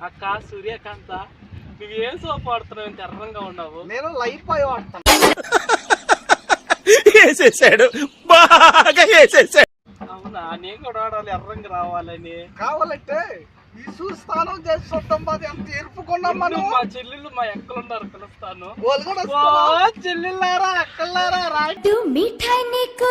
అక్క సూర్యకాంత నువ్వేం సోపు వాడుతున్నావు? ఇంత ఎర్రంగా ఉన్నావు. నేను లైఫ్ అయి వాడతాను వేసేసాడు. బాగా వేసేసాడు. అవునా? నేను కూడా వాడాలి ఎర్రంగా రావాలని. కావాలంటే విసు స్నానం చేసి చూద్దాం అది ఎంత ఎరుపుకున్నాం మనం? మా చెల్లెళ్ళు మా ఎక్కలు ఉన్నారు వస్తారా? చెల్లెళ్ళారా అక్కలారా రా. తు మిఠాయి నీకు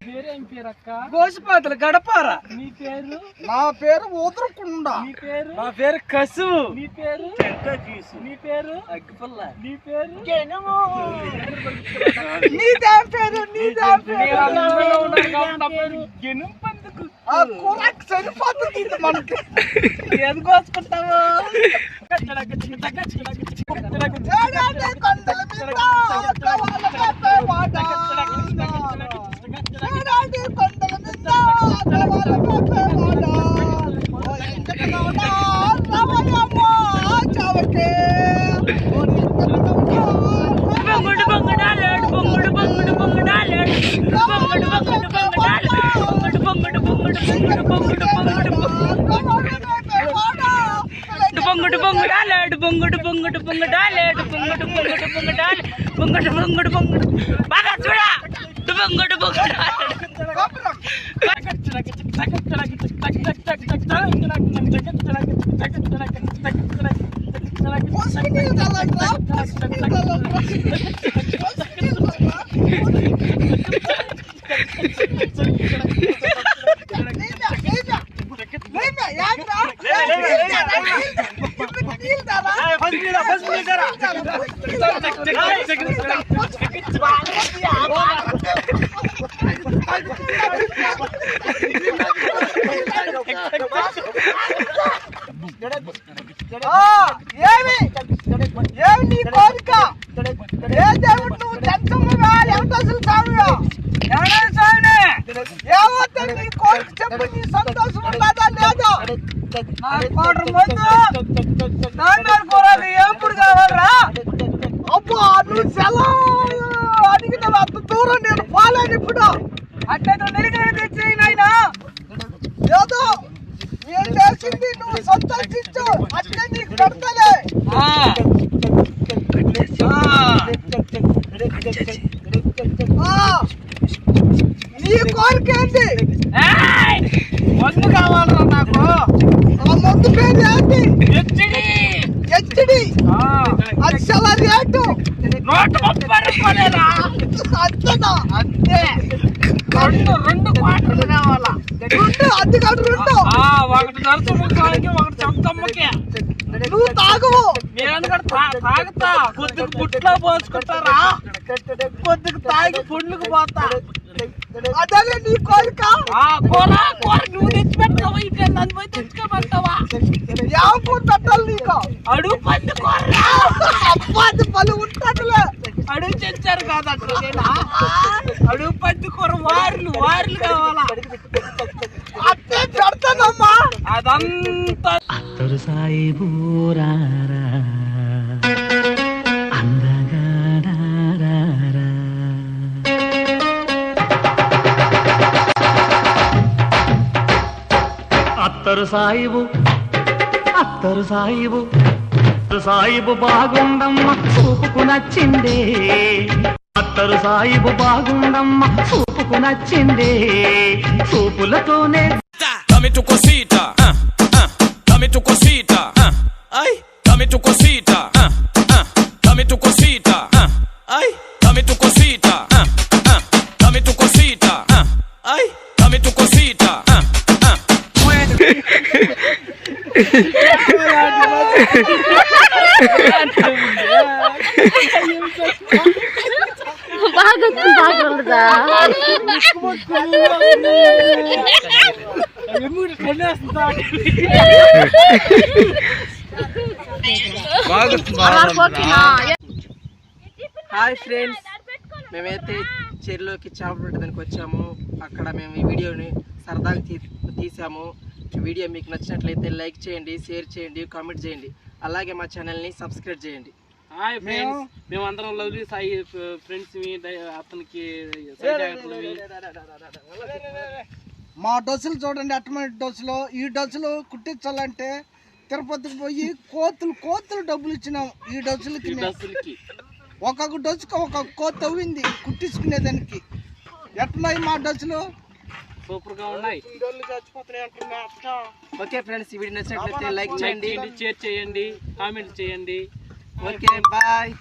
గోసిపాతలు గడపారా. నీ పేరు? నా పేరు ఊదరకుండా. నీ పేరు? నా పేరు కసు. నీ పేరు? నీ పేరు? అగ్గిపుల్ల. నీ పేరు? నీదే పేరు నీదే పేరు. గెనుం పందుకు ఆ కూరకు సరిపోతుంది ఇది మనకి. ఏది కోసుకుంటావు? కొండల మీద പൊങ്ങോട്ട് പൊങ്ങോട്ട് പൊങ്ങോട്ട് പൊങ്ങോട്ട് പൊങ്ങോട്ട് പൊങ്ങോട്ട് പൊങ്ങോട്ട് പൊങ്ങോട്ട് പൊങ്ങോട്ട് പൊങ്ങോട്ട് പൊങ്ങോട്ട് ബാഗാ ചൂടാ പൊങ്ങോട്ട് പൊങ്ങോട്ട് Thank you. يا చేసింది నువ్వు సంతోషించు అట్లే నీకు ఆ. నీ కోరిక ఏంటి మందు కావాలరా నాకు ఆ ముందు పేరు ఏంటి హెచ్డి హెచ్డి అది చాలా రేటు నూట ముప్పై రూపాయలేరా అంతనా అంతే రెండు రెండు క్వార్టర్లు కావాలా రెండు అది కాదు రెండు. ఆ, ఒకటి నరసింహస్వామికి ఒకటి చెప్తమ్మకి నువ్వు తాగవు నేను తాగుతా. పొద్దుకు పుట్లో పోసుకుంటారా? పొద్దుకు తాగి పుండ్లకు పోతా. అదే నీ కోరిక. కూర కూర నువ్వు తెచ్చి పెట్టావా ఇట్లా నన్ను పోయి తెచ్చుకోమంటావా కూర పెట్టాలి నీకు. అడుగు పంది కూర అబ్బా అది పలు ఉంటాడులే. అడుగు తెచ్చారు కాదంట అడుగు పంది కూర వార్లు వార్లు కావాలా? అట్టే పెడతానమ్మా. అదంతా అత్తరు సాయి బూరారా అందగా రారా అత్తరు సాయిబు అత్తరు సాయిబు సాయిబు బాగుండమ్మ చూపుకు నచ్చిందే అత్తరు సాయిబు బాగుండమ్మ చూపుకు నచ్చిందే చూపులతోనే Dame tu cosita, ah, ah, dame tu cosita, ah, ay, dame tu cosita, ah, ah, dame tu cosita, ah, ay, dame tu cosita, ah, ah, dame tu cosita, ah, ay, dame tu cosita, ah, ah. బాగా కొనేస్తా hi friends మేమైతే చెరువులోకి చేపలు పట్టడానికి వచ్చాము. అక్కడ మేము ఈ వీడియోని సరదాగా తీ తీసాము. ఈ వీడియో మీకు నచ్చినట్లయితే లైక్ చేయండి షేర్ చేయండి కామెంట్ చేయండి. అలాగే మా ఛానల్ని సబ్స్క్రైబ్ చేయండి. Hi friends. మేమందరం లవ్లీ సాయి ఫ్రెండ్స్ మీ అతనికి మా డొస్సులు చూడండి అటువంటి డొస్సులు ఈ డొస్సులు కుట్టించాలంటే తిరుపతికి పోయి కోతులు కోతులు డబ్బులు ఇచ్చినాం ఈ మేము. బస్సులకి ఒక్కొక్క డొస్సుకి ఒక్కొక్క కోత తవ్వింది కుట్టించుకునేదానికి ఎట్లున్నాయి మా డొస్సులు సూపర్గా ఉన్నాయి ఓకే ఫ్రెండ్స్ ఈ వీడియో నచ్చినట్లయితే లైక్ చేయండి షేర్ చేయండి కామెంట్ చేయండి. Okay bye.